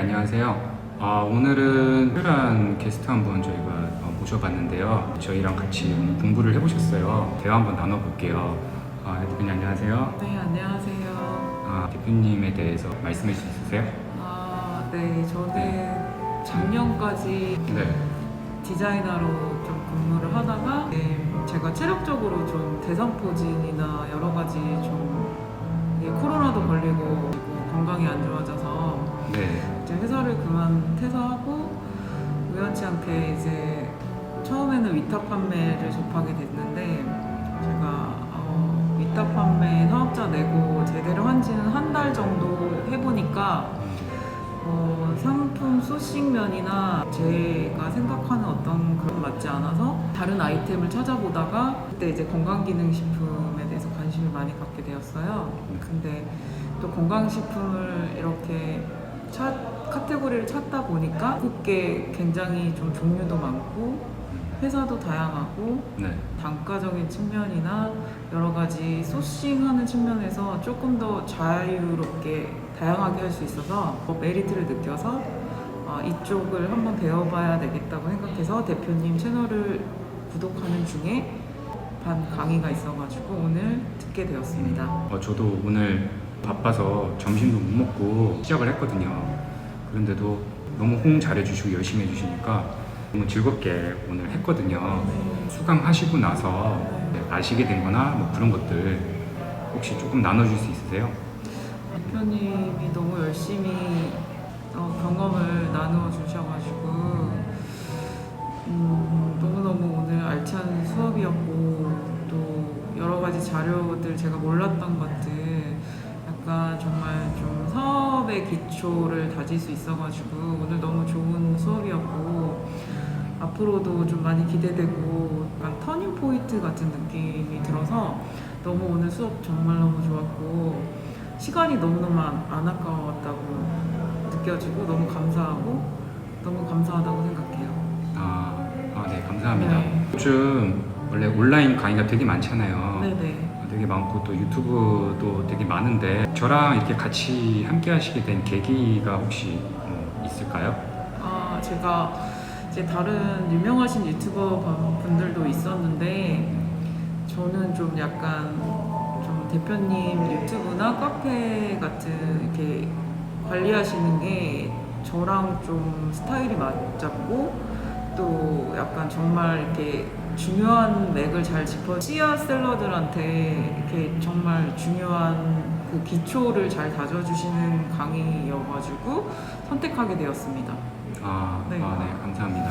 안녕하세요. 아, 오늘은 특별한 게스트 한 분 저희가 어, 모셔봤는데요. 저희랑 같이 공부를 해보셨어요. 대화 한번 나눠볼게요. 아, 대표님 안녕하세요. 네, 안녕하세요. 아, 대표님에 대해서 말씀해 있으세요? 아, 네, 저는 작년까지 네. 디자이너로 좀 근무를 하다가 네, 제가 체력적으로 좀 대상포진이나 여러 가지 좀 이게 코로나도 걸리고 건강이 안 좋아져서 않게 이제 처음에는 위탁 판매를 접하게 됐는데 제가 어, 위탁 판매 사업자 내고 제대로 한 지는 한 달 정도 해보니까 어, 상품 소싱면이나 제가 생각하는 어떤 그런 맞지 않아서 다른 아이템을 찾아보다가 그때 이제 건강기능식품에 대해서 관심을 많이 갖게 되었어요. 근데 또 건강식품을 이렇게 찾, 카테고리를 찾다 보니까 국게 굉장히 좀 종류도 많고 회사도 다양하고 네. 단가적인 측면이나 여러 가지 소싱하는 측면에서 조금 더 자유롭게 다양하게 할 수 있어서 뭐 메리트를 느껴서 아, 이쪽을 한번 배워봐야 되겠다고 생각해서 대표님 채널을 구독하는 중에 반 강의가 있어가지고 오늘 듣게 되었습니다. 어, 저도 오늘 바빠서 점심도 못 먹고 시작을 했거든요. 그런데도 너무 호응 잘해주시고 열심히 해주시니까 너무 즐겁게 오늘 했거든요. 수강하시고 나서 네, 아시게 된 거나 뭐 그런 것들 혹시 조금 나눠줄 수 있으세요? 대표님이 너무 열심히 어, 경험을 나누어 주셔가지고 음, 너무너무 오늘 알찬 수업이었고 또 여러 가지 자료들 제가 몰랐던 것들 약간 정말 좀 사업의 기초를 다질 수 있어가지고 오늘 너무 좋은 수업이었고 앞으로도 좀 많이 기대되고 약간 터닝 포인트 같은 느낌이 들어서 너무 오늘 수업 정말 너무 좋았고 시간이 너무너무 안, 안 아까웠다고 느껴지고 너무 감사하고 너무 감사하다고 생각해요. 아, 아, 네, 감사합니다. 네. 요즘 원래 온라인 강의가 되게 많잖아요. 네네. 되게 많고 또 유튜브도 되게 많은데 저랑 이렇게 같이 함께 하시게 된 계기가 혹시 뭐 있을까요? 아 제가 이제 다른 유명하신 유튜버 분들도 있었는데 저는 좀 약간 좀 대표님 유튜브나 카페 같은 이렇게 관리하시는 게 저랑 좀 스타일이 맞잡고 또 약간 정말 이렇게 중요한 맥을 잘 짚어 씨앗 셀러들한테 이렇게 정말 중요한 그 기초를 잘 다져주시는 강의여가지고 선택하게 되었습니다. 아, 네. 아, 네, 감사합니다.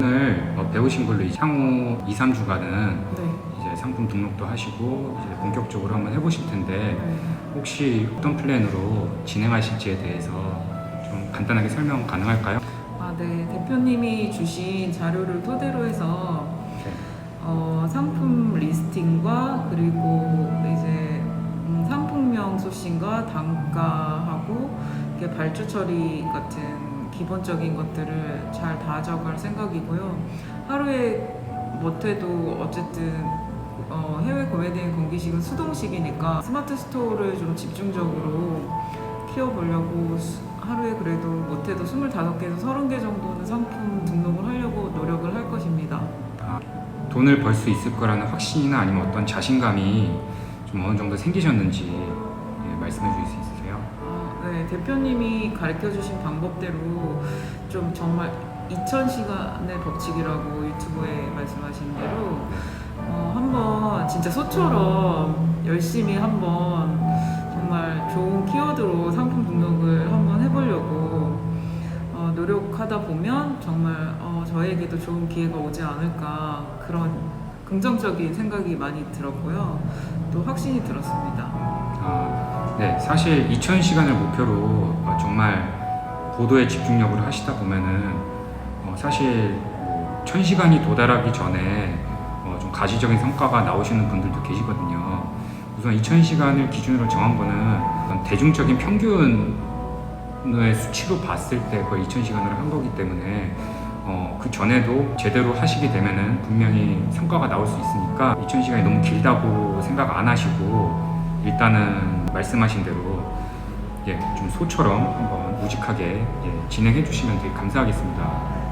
오늘 어, 배우신 걸로 향후 2, 3주간은 네. 이제 상품 등록도 하시고 이제 본격적으로 한번 해보실 텐데 네. 혹시 어떤 플랜으로 진행하실지에 대해서 좀 간단하게 설명 가능할까요? 아, 네. 대표님이 주신 자료를 토대로 해서 네. 어, 상품 리스팅과 그리고 이제 음, 상품명 소싱과 단가하고 이렇게 발주 처리 같은 기본적인 것들을 잘 다져갈 생각이고요. 하루에 못해도 어쨌든 어, 해외 구매된 공기식은 수동식이니까 스마트 스토어를 좀 집중적으로 키워보려고 수- 하루에 그래도 못해도 25개에서 30개 정도는 상품 등록을 하려고 노력을 할 돈을 벌 수 있을 거라는 확신이나 아니면 어떤 자신감이 좀 어느 정도 생기셨는지 예, 말씀해 주실 수 있으세요? 아, 네, 대표님이 가르쳐 주신 방법대로 좀 정말 2000시간의 법칙이라고 유튜브에 말씀하신 대로 어, 한번 진짜 소처럼 열심히 한번 정말 좋은 키워드로 상품 등록을 한번 해보려고 어, 노력하다 보면 정말 어, 저에게도 좋은 기회가 오지 않을까 그런 긍정적인 생각이 많이 들었고요. 또 확신이 들었습니다. 아, 네, 사실 2,000시간을 목표로 어, 정말 고도의 집중력을 하시다 보면은 어, 사실 뭐 1,000시간이 도달하기 전에 어, 좀 가시적인 성과가 나오시는 분들도 계시거든요. 우선 2,000시간을 기준으로 정한 거는 대중적인 평균 의 수치로 봤을 때 거의 2,000시간을 한 거기 때문에 어, 그 전에도 제대로 하시게 되면은 분명히 성과가 나올 수 있으니까 2,000시간이 너무 길다고 생각 안 하시고 일단은 말씀하신 대로 예, 좀 소처럼 한번 우직하게 예, 진행해 주시면 되게 감사하겠습니다.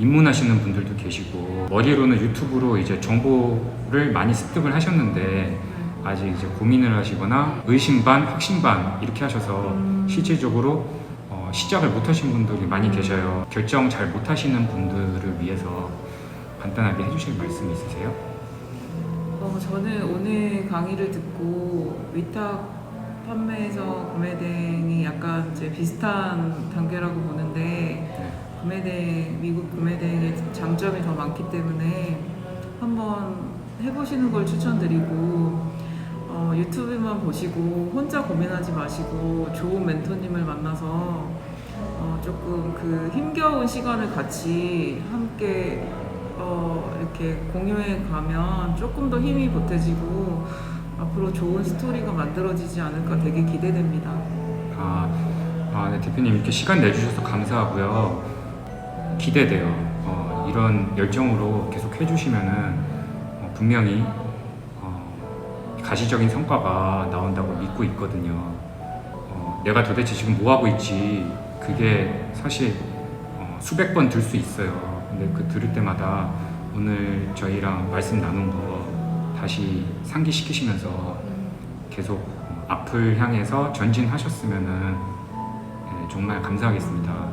입문하시는 분들도 계시고 머리로는 유튜브로 이제 정보를 많이 습득을 하셨는데 아직 이제 고민을 하시거나 의심 반, 확신 반 이렇게 하셔서 음. 실질적으로 어, 시작을 못 하신 분들이 많이 계셔요. 결정 잘 못 하시는 분들을 위해서 간단하게 해주실 말씀 있으세요? 어, 저는 오늘 강의를 듣고 위탁 판매에서 구매대행이 약간 이제 비슷한 단계라고 보는데 네. 구매대행, 미국 구매대행의 장점이 더 많기 때문에 한번 해보시는 걸 추천드리고 어, 유튜브만 보시고 혼자 고민하지 마시고 좋은 멘토님을 만나서 어, 조금 그 힘겨운 시간을 같이 함께 어, 이렇게 공유해 가면 조금 더 힘이 보태지고 앞으로 좋은 스토리가 만들어지지 않을까 되게 기대됩니다. 아, 아, 네, 대표님 이렇게 시간 내주셔서 감사하고요. 기대돼요. 어, 이런 열정으로 계속 해주시면은 어, 분명히 어, 가시적인 성과가 나온다고 믿고 있거든요. 어, 내가 도대체 지금 뭐 하고 있지? 그게 사실 어, 수백 번 들 수 있어요. 근데 그 들을 때마다 오늘 저희랑 말씀 나눈 거 다시 상기시키시면서 계속 어, 앞을 향해서 전진하셨으면은 예, 정말 감사하겠습니다.